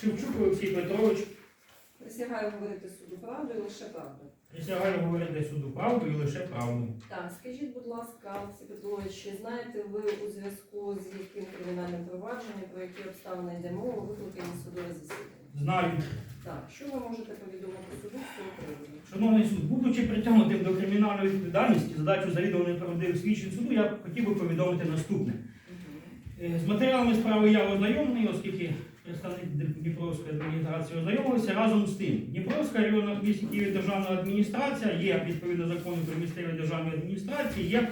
Шевчук Олексій Петрович. Присягаю говорити суду правду і лише правду. Присягаю говорити суду правду і лише правду. Так, скажіть, будь ласка, Олексій Петрович, чи знаєте ви у зв'язку з яким кримінальним провадженням, про які обставини йде мова, викликані судове засідання? Знаю. Так, що ви можете повідомити суду з цього приводу? Шановний суд, будучи притягнутим до кримінальної відповідальності, задачу завідування неправдивих свідчень суду, я б хотів би повідомити наступне. Е, З матеріалами справи я ознайомлений, оскільки представник Дніпровської адміністрації ознайомився разом з тим. Дніпровська районна місті Києві державна адміністрація є відповідно закону про місцеві державні адміністрації, є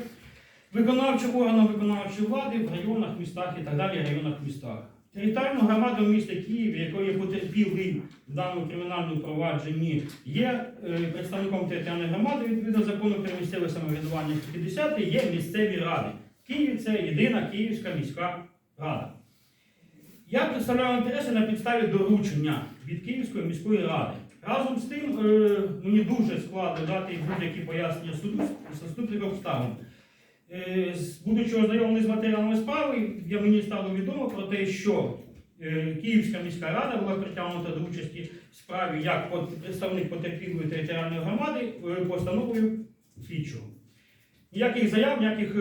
виконавчим органом виконавчої влади в районах, містах і так далі, районах містах. Територіальну громаду міста Київ, якої потерпілий в даному кримінальному провадженні, є е, представником територіальної громади відповідно закону про місцеве самоврядування 50 є місцеві ради. Київ це єдина Київська міська рада. Я представляю інтереси на підставі доручення від Київської міської ради. Разом з тим, е, мені дуже складно дати будь-які пояснення суду з наступних обставин. Е, Будучи ознайомлений з матеріалами справи, я мені стало відомо про те, що е, Київська міська рада була притягнута до участі в справі як представник потерпілої територіальної громади постановою слідчого. Ніяких заяв, ніяких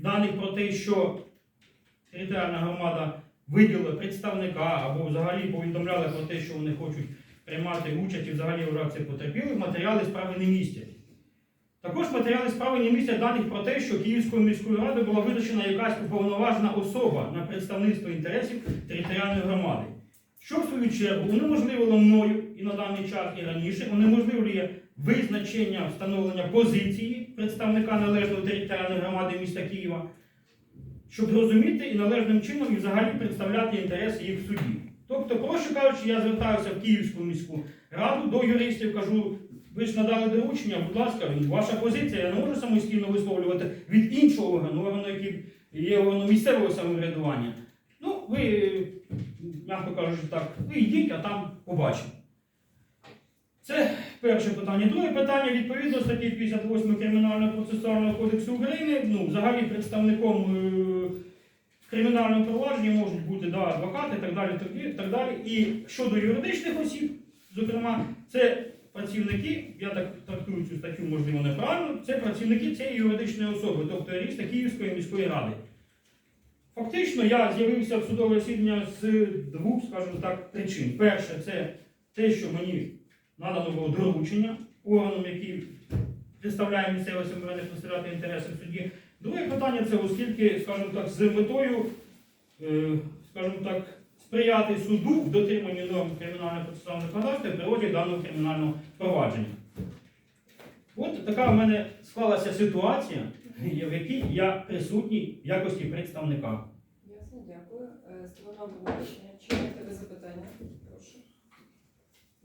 даних про те, що територіальна громада виділила представника або взагалі повідомляла про те, що вони хочуть приймати участь і взагалі в реакції потерпілих, матеріали справи не містять. Також матеріали справи не містять даних про те, що Київською міською радою була визначена якась уповноважена особа на представництво інтересів територіальної громади. Що в свою чергу унеможливило мною і на даний час і раніше унеможливлює визначення встановлення позиції представника належної територіальної громади міста Києва, щоб зрозуміти і належним чином і взагалі представляти інтереси їх в суді. Тобто, проще кажучи, я звертаюся в Київську міську раду до юристів, кажу, ви ж надали доручення, будь ласка, ваша позиція, я не можу самостійно висловлювати від іншого органу, органу, який є органом місцевого самоврядування. Ну, ви, м'яко кажучи так, ви йдіть, а там побачимо. Це перше питання. Друге питання, відповідно статті 58 Кримінального процесуального кодексу України, ну, взагалі представником е, в кримінальному провадженні можуть бути да, адвокати так далі, так далі. І щодо юридичних осіб, зокрема, це працівники, я так трактую цю статтю, можливо, неправильно, це працівники цієї юридичної особи, тобто юриста Київської міської ради. Фактично, я з'явився в судове засідання з двох, скажімо так, причин. Перше, це те, що мені надано було доручення органом, який представляє місцеве самоврядування представляти інтереси суді. Друге питання це оскільки, скажімо так, з метою, е, скажімо так, сприяти суду в дотриманні норм кримінального процесуального законодавства і природі даного кримінального провадження. От така в мене склалася ситуація, в якій я присутній в якості представника. Ясно, дякую. Е, Сторона обвинувачення. Чи маєте ви запитання?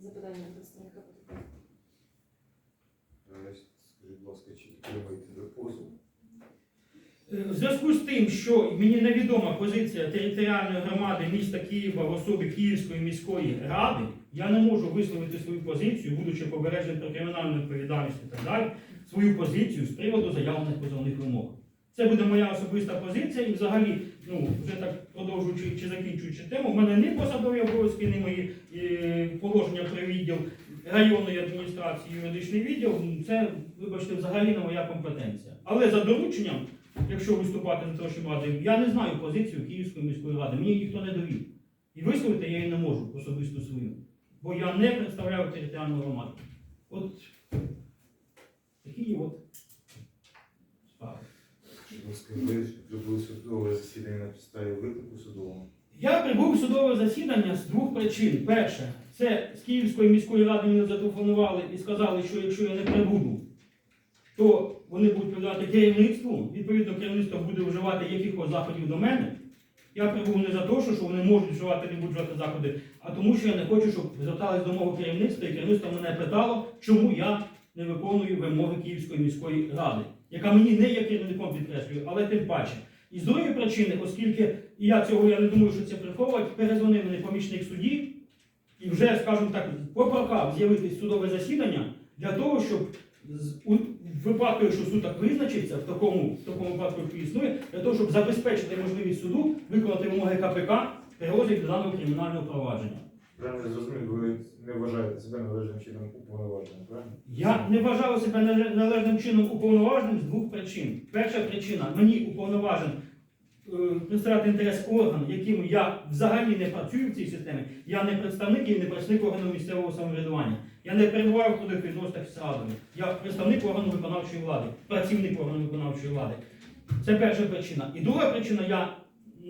Запитання представника. Е, Скажіть, будь ласка, чи підтримуєте ви позов? Е, В зв'язку з тим, що мені невідома позиція територіальної громади міста Києва в особі Київської міської ради, я не можу висловити свою позицію, будучи побережним про кримінальну відповідальність і так далі, свою позицію з приводу заявлених позовних вимог. Це буде моя особиста позиція, і взагалі, ну вже так продовжуючи чи закінчуючи тему, в мене не посадові обов'язки, не мої е, положення про відділ районної адміністрації, юридичний відділ. ну, Це, вибачте, взагалі не моя компетенція. Але за дорученням якщо виступати за те, що ради, я не знаю позицію Київської міської ради, мені ніхто не довів. І висловити я її не можу особисто свою. Бо я не представляю територіальну громаду. От такі от. Зробили судове засідання на підставі виклику судового. Я прибув судове засідання з двох причин. Перше, це з Київської міської ради мені зателефонували і сказали, що якщо я не прибуду, то вони будуть передати керівництву. Відповідно, керівництво буде вживати якихось заходів до мене. Я прибув не за те, що вони можуть вживати, не будуть вживати заходи, а тому, що я не хочу, щоб звертались до мого керівництва, і керівництво мене питало, чому я не виконую вимоги Київської міської ради, яка мені не є керівником підкреслюю, але тим паче. І з другої причини, оскільки і я цього я не думаю, що це приховувати, перезвонив мені помічник судді і вже, скажімо так, попрохав з'явитись в судове засідання для того, щоб в випадку, якщо суд так визначиться, в такому, в такому випадку, який існує, для того, щоб забезпечити можливість суду виконати вимоги КПК при розгляді даного кримінального провадження. Правильно зрозумів, ви не вважаєте себе належним чином уповноваженим, правильно? Я не вважав себе нале- належним чином уповноваженим з двох причин. Перша причина мені уповноважен е, представляти інтерес органу, яким я взагалі не працюю в цій системі. Я не представник і не представник органу місцевого самоврядування. Я не перебуваю в трудових відносинах з радою. Я представник органу виконавчої влади, працівник органу виконавчої влади. Це перша причина. І друга причина, я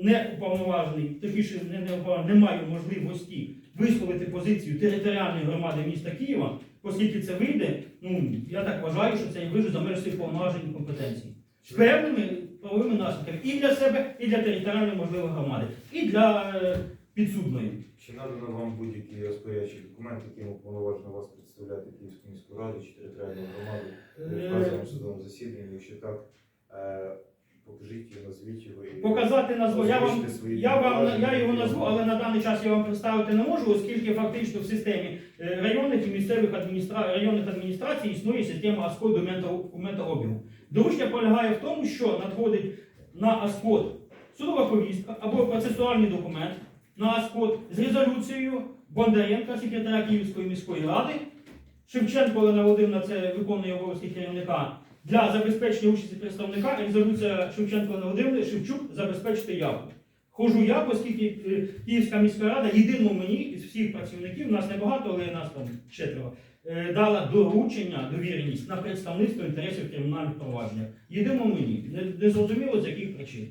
не уповноважений, точніше, не, не, не маю можливості висловити позицію територіальної громади міста Києва, оскільки це вийде, ну я так вважаю, що це і вийде за межі своїх повноважень і компетенцій. З певними правовими наслідками і для себе, і для територіальної можливо громади, і для е, підсудної. Чи надано вам будь-який розпорядчий документ, яким уповноважено вас представляти Київську міську раду чи територіальну громаду в Е, вказаному судовому засіданні? Якщо так, е, покажіть його, назвіть його і Показати назву. Я вам озвучте свої я вам я його назву, але на даний час я вам представити не можу, оскільки фактично в системі е, районних і місцевих адміністра... районних адміністрацій існує система АСКО документообігу. Доручення полягає в тому, що надходить на АСКОД судова повістка або процесуальний документ на АСКОД з резолюцією Бондаренка, секретаря Київської міської ради. Шевченко Олена Володимирівна це виконує обов'язки керівника для забезпечення участі представника. Резолюція Шевченко Олени Шевчук забезпечити явку. Хожу я, оскільки е, Київська міська рада єдино мені із всіх працівників, нас небагато, але нас там четверо, е, дала доручення, довіреність на представництво інтересів кримінальних провадження. Єдино мені. Не, не зрозуміло з яких причин.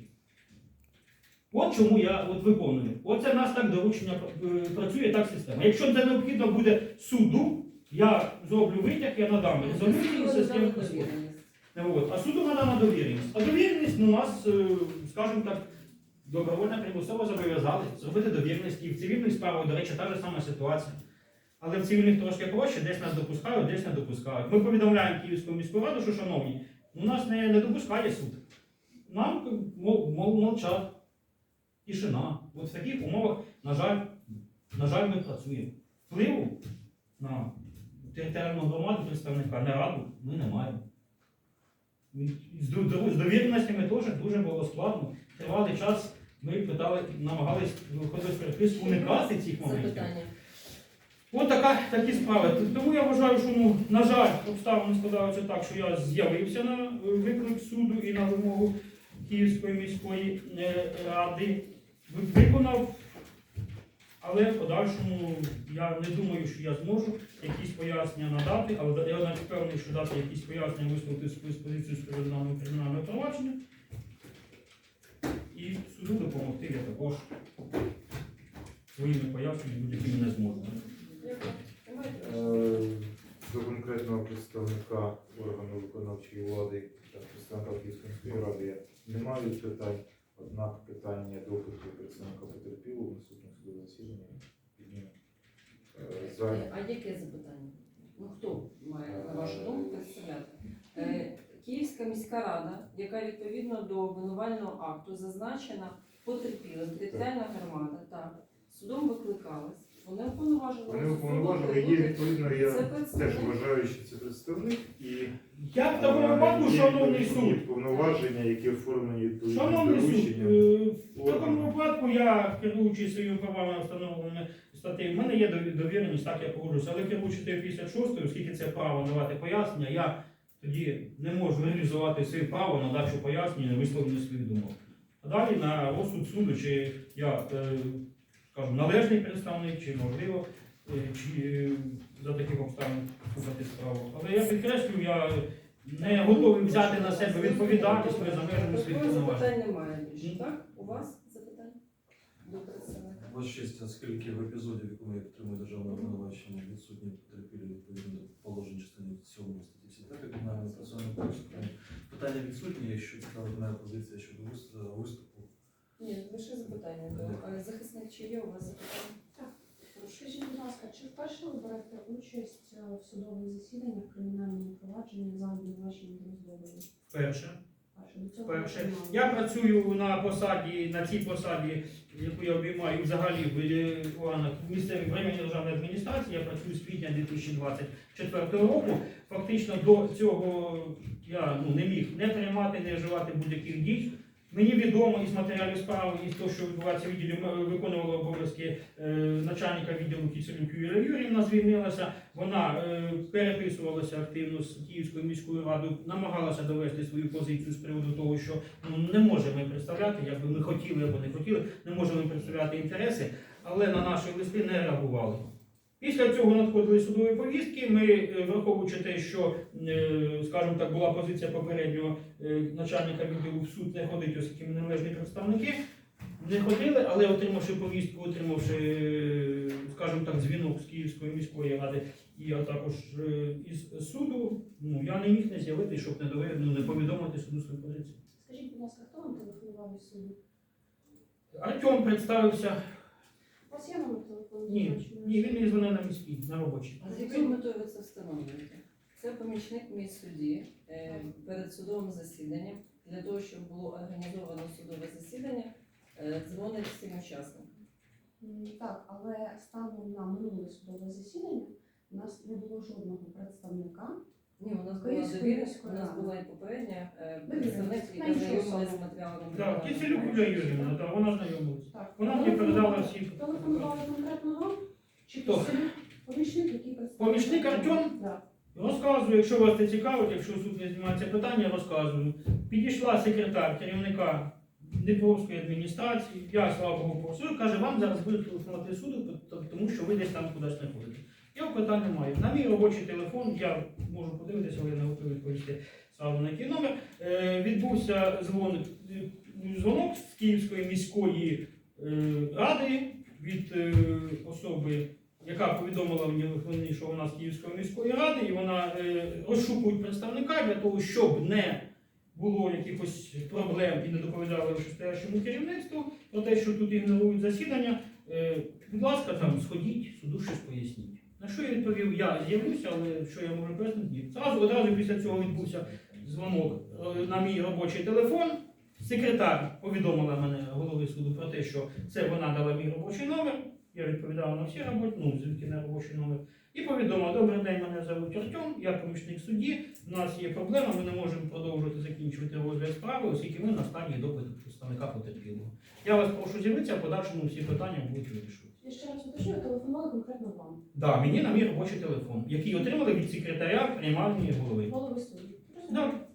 От чому я от виконую. Оце в нас так доручення е, працює, так система. Якщо це необхідно буде суду, я зроблю витяг, я надам резолюцію системи. довіреність? От. А суду надана довіреність. А довіреність ну, нас, е, скажімо так, добровольно примусово зобов'язали зробити довіреність. І в цивільних справах, до речі, та ж сама ситуація. Але в цивільних трошки проще, десь нас допускають, десь не допускають. Ми повідомляємо Київську міську раду, що, шановні, у нас не, не допускає суд. Нам мол, мол, молчать. Тишина. От в таких умовах, на жаль, на жаль, ми працюємо. Впливу на територіальну громаду представника на раду ми не маємо. З до- до- з довіреностями теж дуже було складно. Тривалий час ми питали, намагались виходити переписку уникати цих моментів. От така, такі справи. Тому я вважаю, що ну, на жаль, обставини складаються так, що я з'явився на виклик суду і на вимогу Київської міської е, ради. Виконав, але в подальшому я не думаю, що я зможу якісь пояснення надати, але я навіть впевнений, що дати якісь пояснення, висловити свою позицію з даного кримінального провадження. І суду допомогти я також своїми поясненнями будь-якими не зможу. Е, До конкретного представника органу виконавчої влади та представника Київської ради я не маю питань. Однак питання допиту представника потерпілого в наступному судовому засіданні піднімемо. Е, За А яке запитання? Ну хто має на вашу думку представляти? Е, Київська міська рада, яка відповідно до обвинувального акту зазначена потерпіла територіальна громада, так, судом викликалась. Вони уповноважили. Вони уповноважили, є відповідно, Це я теж представник. вважаю, що це представник і Я в такому випадку, є шановний відповідні суд, повноваження, які оформлені відповідним шановний суд, дорученням. е, в такому випадку я, керуючи своїми правами встановленими статтею, в мене є дові- довіреність, так я погоджуюся, але керуючи статтею 56, оскільки це право давати пояснення, я тоді не можу реалізувати своє право на дачу пояснення, висловлення своїх думок. А далі на розсуд суду, чи я е, скажу, належний представник, чи можливо, е, чи е, за таких обставин слухати справу. Але я підкреслюю, я не готовий взяти на себе відповідальність своїх Такого повноважень. запитань немає більше, так? У вас запитання? До представника. Ваша честь, оскільки в епізоді, в якому я підтримую державне обвинувачення, відсутні потерпілі відповідно до положень частини 7 статті 75 Кримінального процесуального кодексу питання відсутні, якщо цікавить моя позиція щодо виступу. Ні, лише запитання. до- е, Захисник, чи є у вас запитання? Так. Скажіть, будь ласка, чи вперше ви берете участь е, в судових засіданнях в кримінальному провадженні за обвинуваченням Дроздової? Перше. Перше, до цього не. Я працюю на посаді, на цій посаді, яку я обіймаю взагалі в е, органах місцевої временної державної адміністрації. Я працюю з квітня 2024 року. Фактично до цього я ну, не міг не приймати, не вживати будь-яких дій Мені відомо із матеріалів справи, із того, що відбувається відділі, виконувала обов'язки е, начальника відділу Кіцелюк Юлія Юрівна, звільнилася. Вона е, переписувалася активно з Київською міською радою, намагалася довести свою позицію з приводу того, що ну, не можемо представляти, як би ми хотіли або не хотіли, не можемо представляти інтереси, але на наші листи не реагували. Після цього надходили судові повістки. Ми, е, враховуючи те, що, е, скажімо так, була позиція попереднього е, начальника відділу в суд не ходить, оскільки ми належні представники, не ходили, але отримавши повістку, отримавши, скажімо так, дзвінок з Київської міської ради і а також із суду, ну я не міг не з'явитися, щоб не дове- ну, не повідомити суду свою позицію. Скажіть, будь ласка, хто вам телефонував із суду? Артем представився. У вас є номер телефону? Ні, ні, він мені дзвонив на міський, на робочий. А з якою метою ви це встановлюєте? Це помічник мій судді е, перед судовим засіданням для того, щоб було організовано судове засідання, е, дзвонить всім учасникам. М, Так, але станом на минуле судове засідання у нас не було жодного представника. Ні, у нас була Київської довіра, у нас була і попередня е, представник, яка знайомилася з матеріалами. Так, Кіцелюк Юлія провадження. Так, вона знайомилася. Так. Вона мені передала всі. Телефонували конкретно вам? Чи Хто? Киселюк? Помічник, який представляє? Помічник Артем? Так. Розказую, якщо вас це цікавить, якщо суд не знімає це питання, розказую. Підійшла секретар керівника Дніпровської адміністрації, я слава Богу просив, каже, вам зараз будуть телефонувати суду, тому що ви десь там кудись не ходите. Питань не маю. На мій робочий телефон, я можу подивитися, але не готовий відповісти сразу на який номер. Е, відбувся дзвон, е, дзвонок з Київської міської е, ради від е, особи яка повідомила мені, що вона з Київської міської ради, і вона е, розшукують представника для того, щоб не було якихось проблем і не доповідали вищестоящому керівництву про те, що тут ігнорують засідання. Е, будь ласка, там сходіть, суду щось поясніть. На що я відповів, я з'явлюся, але що я можу пояснити? Ні. Зразу одразу після цього відбувся дзвонок е, на мій робочий телефон. Секретар повідомила мене голови суду про те, що це вона дала мій робочий номер. Я відповідав на всі роботи, ну, звідки на робочий номер. І повідомив, добрий день, мене звуть Артем, я помічник судді, у нас є проблема, ми не можемо продовжувати закінчувати розгляд справи, оскільки ми на стадії допиту представника потерпілого. Я вас прошу з'явитися, в подальшому всі питання будуть вирішувати. Я ще раз уточнюю, телефонували конкретно вам. Да, мені на мій робочий телефон, який отримали від секретаря приймальної голови. Голови суду. Да.